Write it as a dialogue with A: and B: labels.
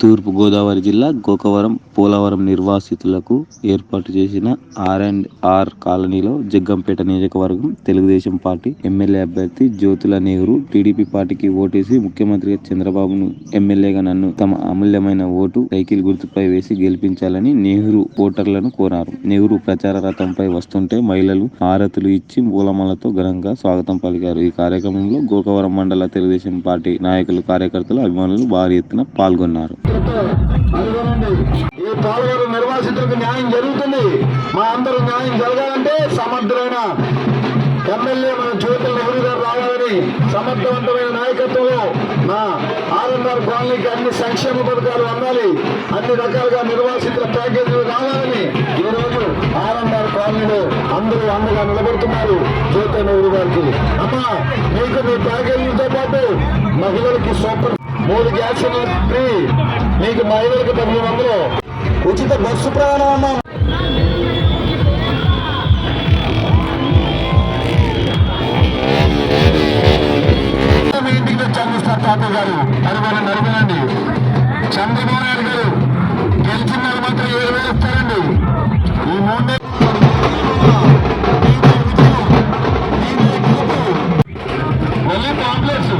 A: తూర్పుగోదావరి జిల్లా గోకవరం పోలవరం నిర్వాసితులకు ఏర్పాటు చేసిన ఆర్ అండ్ ఆర్ కాలనీలో జగ్గంపేట నియోజకవర్గం తెలుగుదేశం పార్టీ ఎమ్మెల్యే అభ్యర్థి జ్యోతుల నెహ్రూ టీడీపీ పార్టీకి ఓటేసి ముఖ్యమంత్రిగా చంద్రబాబును ఎమ్మెల్యేగా నన్ను తమ అమూల్యమైన ఓటు సైకిల్ గుర్తుపై వేసి గెలిపించాలని నెహ్రూ ఓటర్లను కోరారు. నెహ్రూ ప్రచార రథంపై వస్తుంటే మహిళలు హారతులు ఇచ్చి పూలమాలతో ఘనంగా స్వాగతం పలికారు. ఈ కార్యక్రమంలో గోకవరం మండల తెలుగుదేశం పార్టీ నాయకులు కార్యకర్తలు అభిమానులు భారీ ఎత్తున పాల్గొన్నారు.
B: అందులోనండి ఈ పోలవరం నిర్వాసితులకు న్యాయం జరుగుతుంది. మా అందరూ న్యాయం జరగాలంటే సమర్థులైన ఎమ్మెల్యే మన జ్యోతుల నెహ్రూ గారు రావాలని సమర్థవంతమైన నాయకత్వంలో మా ఆర్ఎన్ఆర్ కాలనీకి అన్ని సంక్షేమ పథకాలు అందాలి. అన్ని రకాలుగా నిర్వాసితుల ప్యాకేజీలు రావాలని ఈ రోజు ఆర్ఎన్ఆర్ కాలనీలో అందరూ అండగా నిలబడుతున్నారు జ్యోతి నెహ్రూ గారికి. అమ్మా మీకు మీ ప్యాకేజీలతో పాటు మహిళలకి సూపర్ మూడు గ్యాస్ ఫ్రీ. మీకు మహిళలకు పదిహేను వందలు. ఉచిత బస్సు ప్రయాణం. ఇంటికి వచ్చారు సార్ తాతయ్య గారు. అనుమానం నడపనండి చంద్రబాబు నాయుడు గారు గెలిచిన మాత్రం ఏడు వేలు ఇస్తారండి. ఈ మూడు మళ్ళీ పాంప్లెట్స్